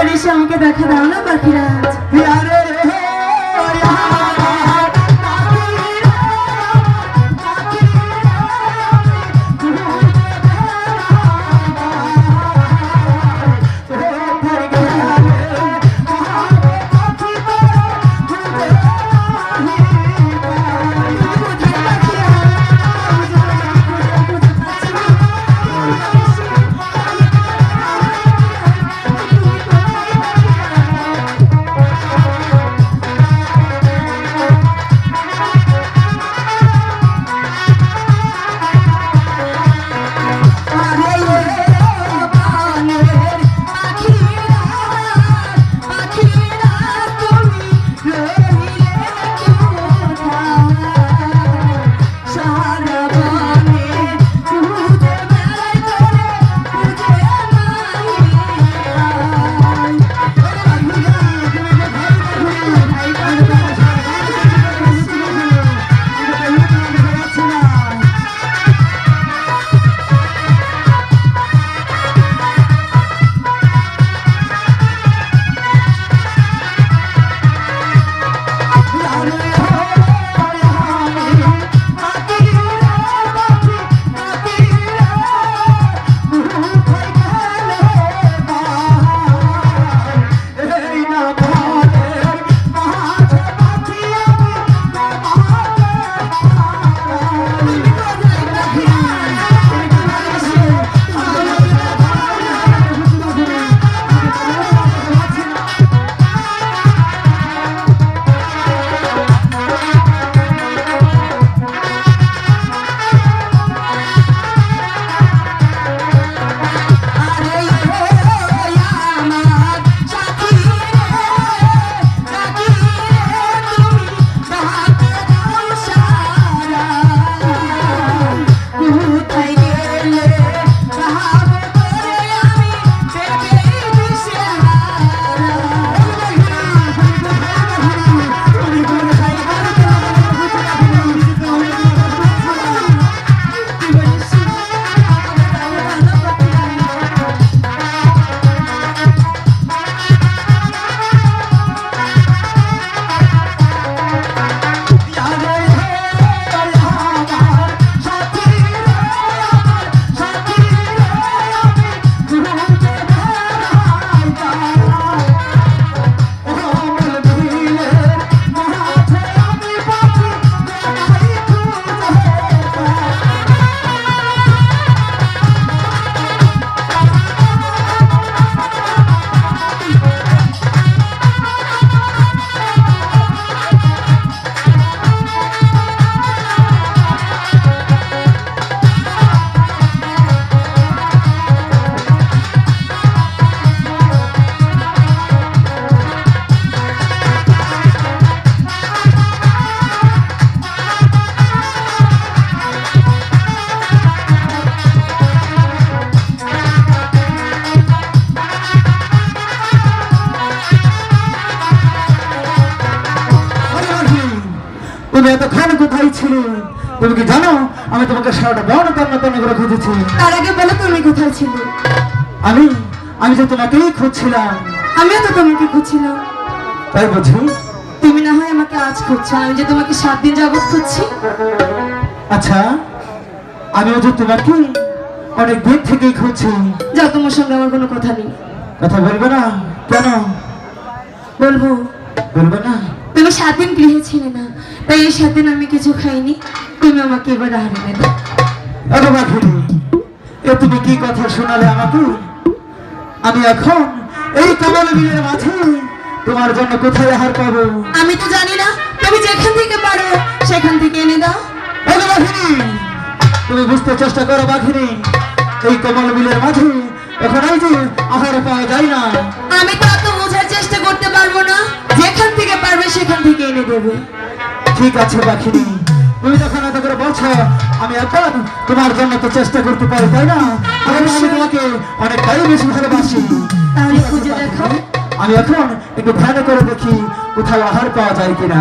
একবার এসে আমাকে দেখা দাও না পাখিরাজ Thank you. ছিলে তুমি কি জানো আমি তোমাকে সারাটা বন তন্ন তন্ন করে খুঁজেছি। তার আগে বলো তুমি কোথায় ছিলে? আমি আমি যে তোমাকেই খুঁজছিলাম। আমিও তো তোমাকে খুঁজছিলাম। তাই বুঝি? তুমি না হয় আমাকে আজ খুঁজছো আমি যে তোমাকে সাত দিন যাবত খুঁজছি। আচ্ছা আমিও যে তোমাকে অনেক দিন থেকেই খুঁজছি। যাও তোমার সঙ্গে আমার কোনো কথা নেই। কথা বলবে না? কেন? বলব। বলবে না? তুমি সাত দিন গৃহে ছিলে না। তাই এই সাত দিন আমি কিছু খাইনি। তুমি আমাকে এবার আহার এনে দাও এ তুমি কি কথা শোনালে আমাকে? আমি এখন এই কমল বিলের মাঝে তোমার জন্য কোথায় আহার পাবো? আমি তো জানি না। তুমি যেখান থেকে পারো সেখান থেকে এনে দাও। তুমি বুঝতে চেষ্টা করো বাঘিনী এই কমল বিলের মাঝে এখন এই যে আহার পাওয়া যায় না। আমি তো বোঝার চেষ্টা করতে পারব না। সেখান থেকে এনে দেবে ঠিক আছে পাখিনি তুমি যখন এত করে বলছো আমি একবার তোমার জন্য তো চেষ্টা করতে পারি তাই না? আমি তোমাকে অনেকটাই বেশি ভালোবাসি। আমি এখন একটু ধ্যান করে দেখি কোথাও আহার পাওয়া যায় কিনা।